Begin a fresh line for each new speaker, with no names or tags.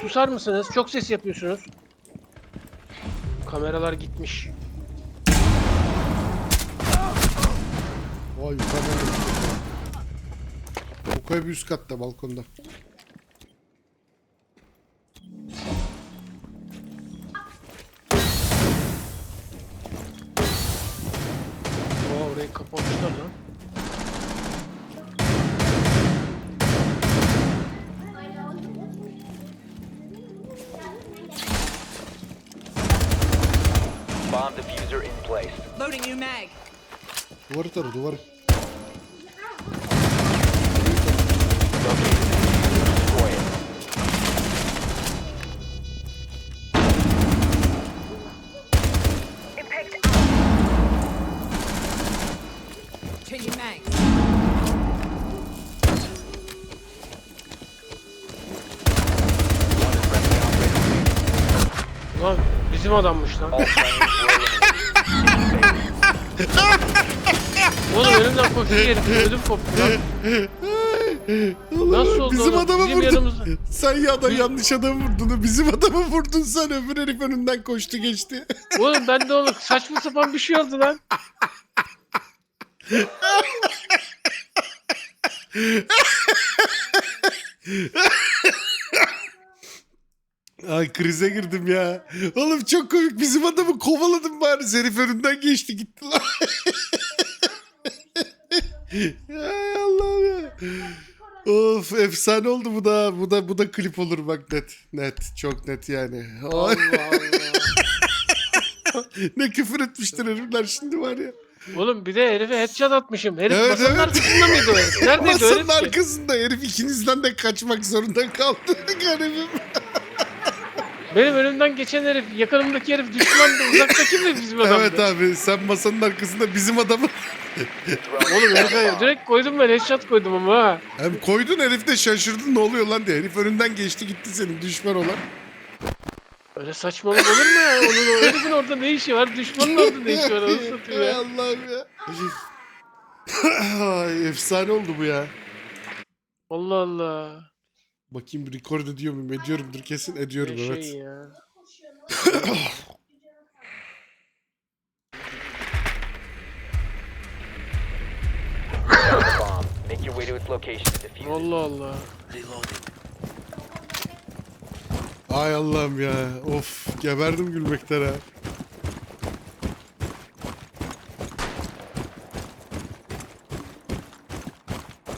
susar mısınız? Çok ses yapıyorsunuz. Kameralar gitmiş.
Vay yukarıdan da Okoy bir üst katta balkonda.
Oo orayı kapamışlar lan.
Bomb diffuser in place.
Loading new mag.
Duvarı tarı duvarı.
Locate the mag.
Lan bizim adammış lan. Oğlum önümden koştu herif. Ödüm koptu lan. Nasıl oldu
Bizim
oğlum?
adamı
Bizim
vurdun.
yanımızda.
Sen ya da yanlış adamı vurdun. Bizim adamı vurdun sen. Öbür herif önünden koştu geçti.
Oğlum ben de oğlum saçma sapan bir şey oldu lan.
Ay krize girdim ya. Oğlum çok komik. Bizim adamı kovaladım bari. Herif önünden geçti gitti lan. Ay Allah'ım ya. Of efsane oldu bu da. Bu da bu da klip olur bak net. Net. Çok net yani.
Allah Allah.
ne küfür etmiştir herifler şimdi var ya.
Oğlum bir de herife headshot atmışım. Herif
Evet,
masanın
evet.
arkasında mıydı o herif? Neredeydi o herif
Masanın
ki?
arkasında herif ikinizden de kaçmak zorunda kaldı. Garibim.
Benim önümden geçen herif, yakınımdaki herif düşmandı. Uzaktaki mi bizim adamdı?
Evet abi sen masanın arkasında bizim adamı
Oğlum herife direkt koydum ben headshot koydum ama ha.
hem koydun herif de şaşırdın ne oluyor lan diye. Herif önünden geçti gitti senin düşman olan.
Öyle saçmalık olur mu ya? Onun herifin orada ne işi var? Düşmanın orada ne işi var? Onu satıyor ya.
Allah'ım ya. Ay efsane oldu bu ya.
Allah Allah.
Bakayım bir record ediyor muyum? Ediyorumdur kesin ediyorum
Ne
evet.
şey ya.
Found the bomb. Make your way to its location and defuse it.
Allah Allah.
Ay Allah'ım ya. Of geberdim gülmekten ha.